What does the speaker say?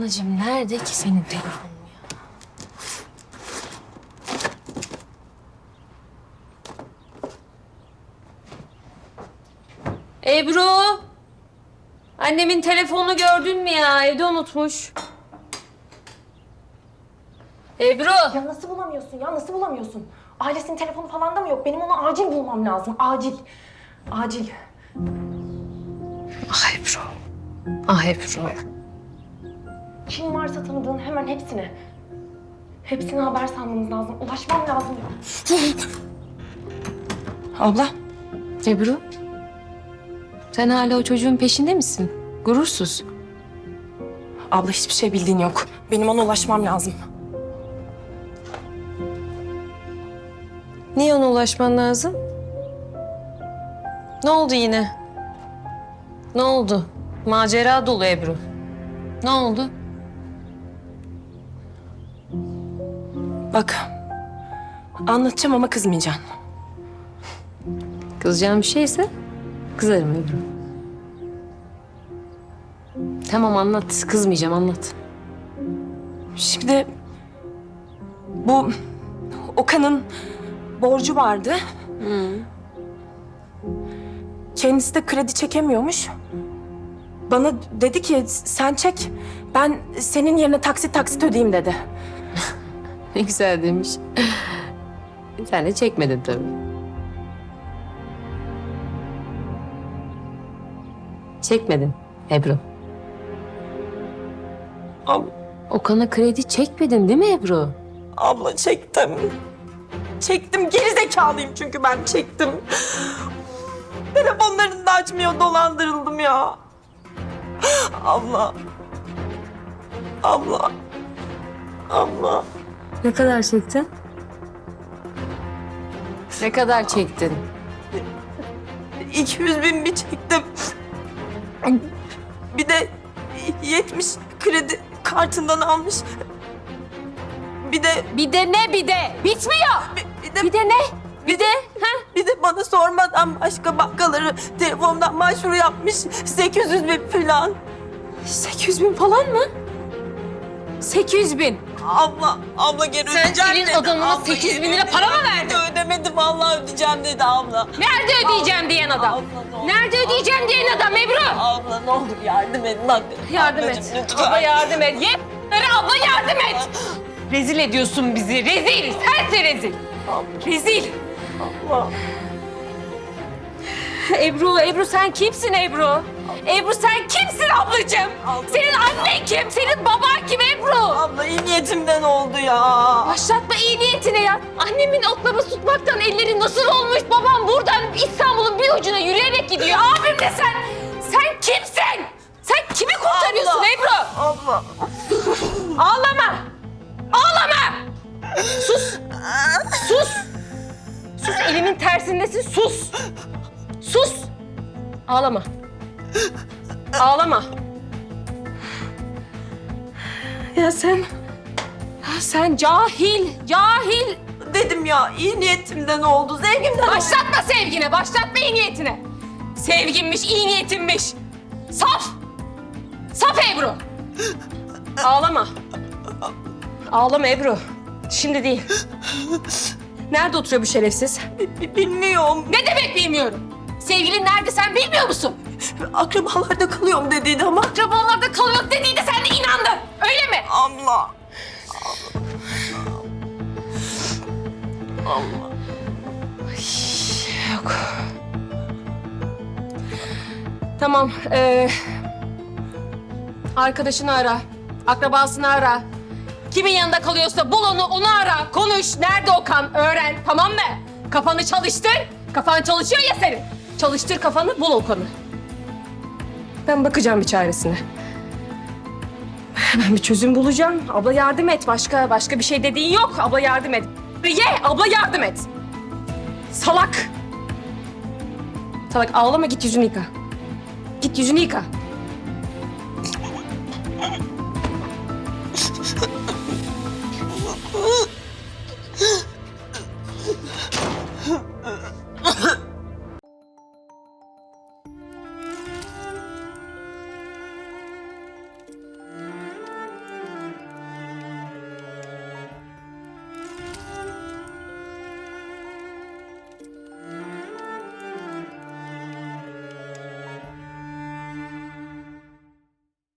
Anacığım nerede ki senin telefonun ya? Ebru! Annemin telefonunu gördün mü ya? Evde unutmuş. Ebru! Ya nasıl bulamıyorsun ya? Nasıl bulamıyorsun? Ailesinin telefonu falan da mı yok? Benim onu acil bulmam lazım. Acil. Acil. Ah Ebru. Ah Ebru. Kim varsa tanıdığın hemen hepsine. Hepsine haber salmamız lazım. Ulaşmam lazım. Abla. Ebru? Sen hala o çocuğun peşinde misin? Gurursuz. Abla hiçbir şey bildiğin yok. Benim ona ulaşmam lazım. Niye ona ulaşman lazım? Ne oldu yine? Ne oldu? Macera dolu Ebru. Ne oldu? Bak. Anlatacağım ama kızmayacaksın. Kızacağım bir şeyse kızarım Ebru. Tamam anlat. Kızmayacağım anlat. Şimdi bu Okan'ın borcu vardı. Kendisi de kredi çekemiyormuş. Bana dedi ki sen çek ben senin yerine taksit taksit ödeyeyim dedi. Ne güzel demiş. Sen de çekmedin tabii. Çekmedin Ebru. Abla, Okan'a kredi çekmedin değil mi Ebru? abla çektim. Çektim geri zekalıyım çünkü ben çektim. Telefonlarını da açmıyor dolandırıldım ya. Abla. Abla. Abla. Ne kadar çektin? Ne kadar çektin? 200 bin bir çektim. Bir de 70 kredi kartından almış. Bir de Bir de ne bir de? Bitmiyor. bir, bir de Bir de ne? Bir de ha? bir de bana sormadan başka bankaları telefondan başvuru yapmış. 800 bin falan. 800 bin falan mı? 800 bin. Abla, abla geri Sen ödeyeceğim elin dedi. adamına Abla, 800 bin geri lira para mı ödeyeceğim verdin? dedi. Ödemedi vallahi ödeyeceğim dedi abla. Nerede ödeyeceğim diyen adam? Abla, ne olur. Nerede ödeyeceğim diyen adam Ebru? Abla ne olur yardım edin bak. Yardım Ablacığım, et. lütfen. Abla yardım et. Yeter abla yardım et. Rezil ediyorsun bizi. Rezil. Sensin rezil. Rezil. Abla. Ebru, Ebru sen kimsin Ebru? Ebru sen kimsin ablacığım? Senin annen kim? Senin baban kim Ebru? Abla iyi niyetimden oldu ya. Başlatma iyi niyetine ya. Annemin oklava tutmaktan elleri nasıl olmuş? Babam buradan İstanbul'un bir ucuna yürüyerek gidiyor. Abim de sen. Sen kimsin? Sen kimi kurtarıyorsun Abla. Ebru? Abla. Ağlama. Ağlama. Sus. Sus. Sus elimin tersindesin sus. Sus. Ağlama. Ağlama. Ya sen... Ya sen cahil, cahil. Dedim ya iyi niyetimden oldu. Zevkimden. Başlatma sevgine, başlatma iyi niyetine. Sevginmiş, iyi niyetinmiş. Saf. Saf Ebru. Ağlama. Ağlama Ebru. Şimdi değil. Nerede oturuyor bu şerefsiz? Bi- Bilmiyorum. Ne demek bilmiyorum. Sevgilin nerede sen bilmiyor musun? Akrabalarda kalıyorum dediydi ama. Akrabalarda kalıyor dediydi sen de inandın. Öyle mi? Abla. Abla. Yok. Tamam. ee, arkadaşını ara. Akrabasını ara. Kimin yanında kalıyorsa bul onu, onu ara. Konuş. Nerede Okan? Öğren. Tamam mı? Kafanı çalıştır. Kafan çalışıyor ya senin. Çalıştır kafanı, bul Okan'ı. Ben bakacağım bir çaresine. Ben bir çözüm bulacağım. Abla yardım et. Başka başka bir şey dediğin yok. Abla yardım et. Ye, abla yardım et. Salak. Salak ağlama git yüzünü yıka. Git yüzünü yıka.